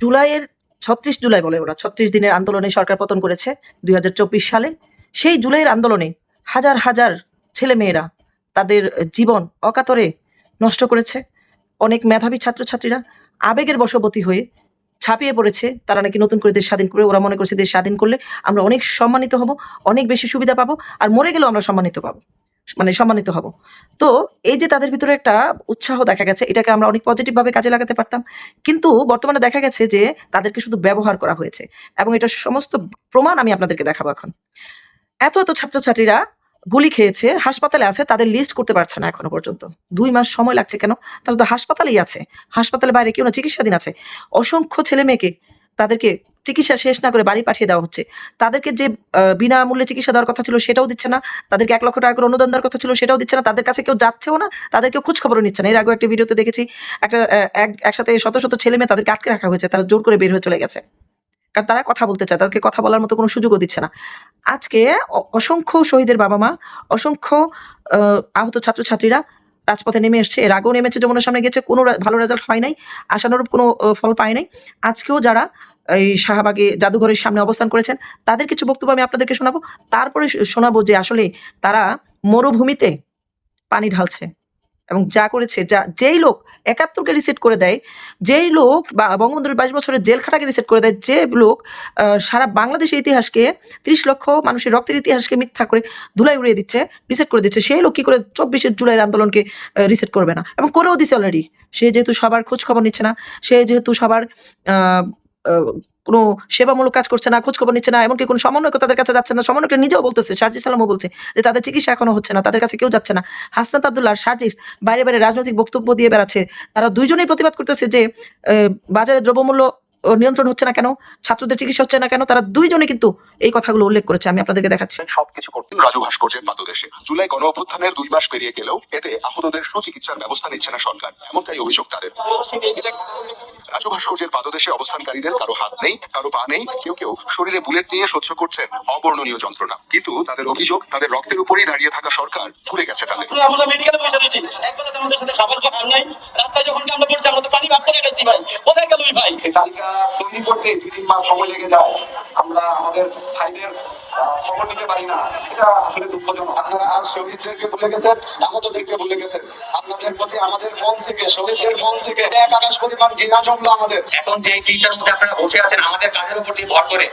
জুলাইয়ের ছত্রিশ জুলাই বলে ওরা, ছত্রিশ দিনের আন্দোলনে সরকার পতন করেছে দুই হাজার চব্বিশ সালে। সেই জুলাইয়ের আন্দোলনে হাজার হাজার ছেলেমেয়েরা তাদের জীবন অকাতরে নষ্ট করেছে। অনেক মেধাবী ছাত্রছাত্রীরা আবেগের বশবর্তী হয়ে ছাপিয়ে পড়েছে। তারা নাকি নতুন করে দেশ স্বাধীন করে, ওরা মনে করছে দেশ স্বাধীন করলে আমরা অনেক সম্মানিত হব, অনেক বেশি সুবিধা পাবো, আর মরে গেলেও আমরা সম্মানিত পাবো। মানে সম্মানিত হব। তো এই যে তাদের ভিতরে একটা উৎসাহ দেখা গেছে, এটাকে আমরা অনেক পজিটিভ ভাবে কাজে লাগাতে পারতাম। কিন্তু বর্তমানে দেখা গেছে যে তাদেরকে শুধু ব্যবহার করা হয়েছে এবং এটা সমস্ত প্রমাণ আমি আপনাদেরকে দেখাবো এখন। এত এত ছাত্রছাত্রীরা গুলি খেয়েছে, হাসপাতালে আছে, তাদের লিস্ট করতে পারছে না এখনও পর্যন্ত। দুই মাস সময় লাগছে কেন? তারা তো হাসপাতালেই আছে, হাসপাতালের বাইরে কেউ না, চিকিৎসাধীন আছে। অসংখ্য ছেলে মেয়েকে তাদেরকে চিকিৎসা শেষ না করে বাড়ি পাঠিয়ে দেওয়া হচ্ছে। তাদেরকে যে বিনামূল্যে চিকিৎসা দেওয়ার কথা ছিল সেটাও দিচ্ছে না। তাদেরকে এক লক্ষ টাকা করে অনুদান দেওয়ার কথা ছিল সেটাও দিচ্ছে না। তাদের কাছে কেউ যাচ্ছেও না। তাদেরকে খোঁজ খবরও নিচ্ছে না। এর আগে একটা ভিডিওতে দেখেছি, একটা এক, একসাথে শত শত ছেলে মেয়ে তাদেরকে আটকে রাখা হয়েছে। তারা জোর করে বের হয়ে চলে গেছে। কারণ তারা কথা বলতে চায়। তাদেরকে কথা বলার মতো কোনো সুযোগও দিচ্ছে না। আজকে অসংখ্য শহীদের বাবা মা, অসংখ্য আহত ছাত্রছাত্রীরা রাজপথে নেমে এসছে এর আগেও নেমেছে যমুনার সামনে গেছে কোনো ভালো রেজাল্ট হয় নাই, আশানুরূপ কোনো ফল পায় নাই। আজকেও যারা এই শাহবাগে জাদুঘরের সামনে অবস্থান করেছেন, তাদের কিছু বক্তব্য আমি আপনাদেরকে শোনাবো। তারপরে শোনাবো যে আসলে তারা মরুভূমিতে পানি ঢালছে। এবং যা করেছে, যা, যেই লোক একাত্তরকে রিসেট করে দেয়, যেই লোক বা বঙ্গবন্ধুর বাইশ বছরের জেল খাটাকে রিসেট করে দেয়, যে লোক সারা বাংলাদেশের ইতিহাসকে, ত্রিশ লক্ষ মানুষের রক্তের ইতিহাসকে মিথ্যা করে ধুলাই উড়িয়ে দিচ্ছে রিসেট করে দিচ্ছে, সেই লোক কী করে চব্বিশে জুলাইয়ের আন্দোলনকে রিসেট করবে না? এবং করেও দিছে অলরেডি সে যেহেতু সবার খোঁজ খবর নিচ্ছে না, সে যেহেতু সবার কোনো সেবামূলক কাজ করছে না খোঁজ খবর নিচ্ছে না, এমনকি কোনো সমন্বয়ক তাদের কাছে যাচ্ছে না। সমন্বয়করা নিজেও বলতেছে, শারজি সালামও বলছে যে তাদের চিকিৎসা এখনও হচ্ছে না, তাদের কাছে কেউ যাচ্ছে না। হাসনাত আবদুল্লাহ সার্জিস বাইরে বাইরে রাজনৈতিক বক্তব্য দিয়ে বেড়াচ্ছে। তারা দুইজনেই প্রতিবাদ করতেছে যে বাজারে দ্রব্যমূল্য নিয়ন্ত্রণ হচ্ছে না কেন? ছাত্রদের চিকিৎসা হচ্ছে না কেন? তারা দুইজনে কিন্তু এই কথাগুলো উল্লেখ করেছে আমি আপনাদেরকে দেখাচ্ছি। সবকিছু করতেন রাজু ভাস্কর্যের পাদদেশে জুলাই গণ অভ্যুত্থানের দুই মাস পেরিয়ে গেলেও এতে আহতদের সুচিকিৎসার ব্যবস্থা নিচ্ছে না সরকার এমনটাই অভিযোগ তাদের। রাজু ভাস্কর্যের পাদদেশে অবস্থানকারীদের কারও হাত নেই কারও পা নেই কেউ কেউ শরীরে বুলেট নিয়ে সহ্য করছেন অবর্ণনীয় যন্ত্রণা। কিন্তু তাদের অভিযোগ তাদের রক্তের উপরেই দাঁড়িয়ে থাকা সরকার ভুলে গেছে তাদের। আমরা মেডিকেলে পয়সা দিয়েছি একবেলা আমাদের সাথে খাবার খাবার নাই। রাস্তায় যখন আমরা পড়ছি আমরা তো পানি ভাগ করে খাইছি ভাই। ভাই তালিকা তৈরি করতে দুই তিন মাস সময় লেগে যায়। আমরা আমাদের ভাইদের খবর নিতে পারি না। এটা আসলে দুঃখজনক। আপনারা আজ শহীদদেরকে ভুলে গেছেন আহতদেরকে ভুলে গেছেন। আপনাদের প্রতি আমাদের মন থেকে শহীদদের মন থেকে এক আকাশ পরিমাণ ঘৃণা জমলো আমাদের। এখন যে সিটটার মধ্যে আপনারা বসে আছেন আমাদের কাজের উপর দিয়ে ভর করে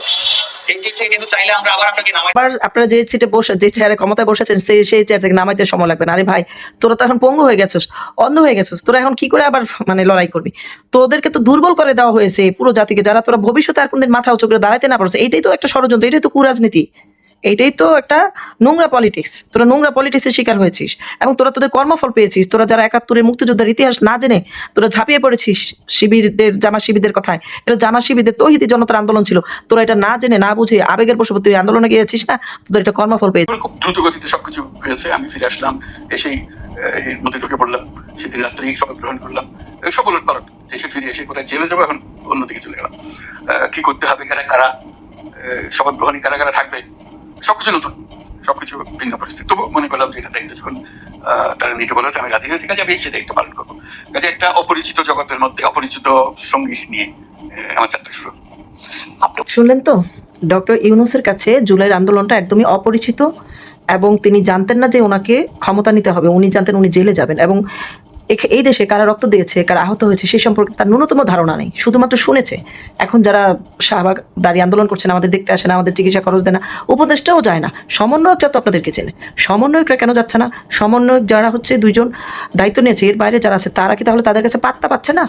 সেই সিট থেকে কিন্তু চাইলে আমরা আবার আপনাকে নামাই। আবার আপনারা যে সিটে বসে যে চেয়ারে ক্ষমতায় বসেছেন সেই সেই চেয়ার থেকে নামাইতে সময় লাগবে না। আরে ভাই তোরা তো এখন পঙ্গু হয়ে গেছিস অন্ধ হয়ে গেছিস। তোরা এখন কি করে আবার মানে লড়াই করবি? তোদেরকে তো দুর্বল করে দেওয়া হয়েছে পুরো জাতিকে। যারা তোরা ভবিষ্যতে আর কোনদিন মাথা উঁচু করে দাঁড়াইতে না পারছে এইটাই তো একটা ষড়যন্ত্র এটাই তো কুরাজনীতি। এইটাই তো একটা নোংরা পলিটিক্স তোরা নোংরা পলিটিক্সের শিকার হয়েছিস এবং তোরা তোদের কর্মফল পেয়েছিস। তোরা যারা একাত্তরের মুক্তিযোদ্ধার ইতিহাস না জেনে তোরা ঝাঁপিয়ে পড়েছিস শিবিরদের জামা শিবিরদের কথায়। এটা জামা শিবিরদের তহিদি জনতার আন্দোলন ছিল। তোরা এটা না জেনে, না বুঝে আবেগের তুই আন্দোলনে গিয়েছিস না? তোদের এটা কর্মফল পেয়েছিস। খুব দ্রুত গতিতে সবকিছু হয়েছে। আমি ফিরে আসলাম, এসেই মধ্যে ঢুকে পড়লাম। সেদিন রাত্রেই শপথ গ্রহণ করলাম। সকল পালট এসে ফিরে এসে কোথায় জেলে যাব এখন অন্যদিকে চলে গেলাম। কি করতে হবে, কারা কারা শপথ গ্রহণে কারা কারা থাকবে? সবকিছু নতুন, সবকিছু ভিন্ন পরিস্থিতি। তবু মনে করলাম যে এটা দায়িত্ব যখন তারা নিতে বলেছে, আমি রাজি হয়েছি, কাজে আমি সেই দায়িত্ব পালন করব। কাজে একটা অপরিচিত জগতের মধ্যে, অপরিচিত সঙ্গী নিয়ে আমার যাত্রা শুরু। শুনলেন তো? ডক্টর ইউনুসের কাছে জুলাইয়ের আন্দোলনটা একদমই অপরিচিত এবং তিনি জানতেন না যে ওনাকে ক্ষমতা নিতে হবে। উনি জানতেন উনি জেলে যাবেন এবং এই দেশে কারা রক্ত দিয়েছে, কারা আহত হয়েছে সে সম্পর্কে তার ন্যূনতম ধারণা নেই। শুধুমাত্র শুনেছে। এখন যারা শাহবাগ দাঁড়িয়ে আন্দোলন করছেন, আমাদের দেখতে আসে না, আমাদের চিকিৎসা খরচ দেয় না উপদেশটাও যায় না। সমন্বয়করা তো আপনাদেরকে চেনে। সমন্বয়করা কেন যাচ্ছে না? সমন্বয়ক যারা হচ্ছে দুইজন দায়িত্ব নিয়েছে, এর বাইরে যারা আছে, তারা কি তাহলে তাদের কাছে পাত্তা পাচ্ছে না?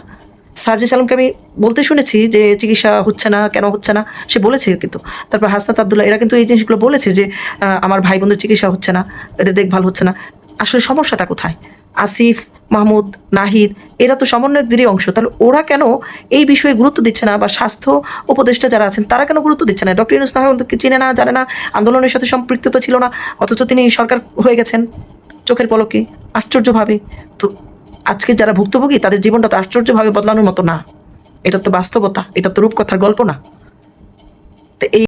সার্জি সালামকে আমি বলতে শুনেছি যে চিকিৎসা হচ্ছে না, কেন হচ্ছে না, সে বলেছে কিন্তু। তারপর হাসনাত আবদুল্লাহ, এরা কিন্তু এই জিনিসগুলো বলেছে যে আমার ভাই বোনদের চিকিৎসা হচ্ছে না, এদের দেখভাল হচ্ছে না। আসলে সমস্যাটা কোথায়? আসিফ মাহমুদ, নাহিদ, এরা তো সমন্বয়কদেরই অংশ। তাহলে ওরা কেন এই বিষয়ে গুরুত্ব দিচ্ছে না বা স্বাস্থ্য উপদেষ্টা যারা আছেন, তারা কেন গুরুত্ব দিচ্ছে না? ডক্টর ইউনুস নাহকে চিনে না, জানে না? আন্দোলনের সাথে সম্পৃক্ততা ছিল না, অথচ তিনি সরকার হয়ে গেছেন। চোখের পলকে আশ্চর্যভাবে। তো আজকে যারা ভুক্তভোগী, তাদের জীবনটা তো আশ্চর্যভাবে বদলানোর মতো না। এটা তো বাস্তবতা, এটা তো রূপকথার গল্প না। তো এই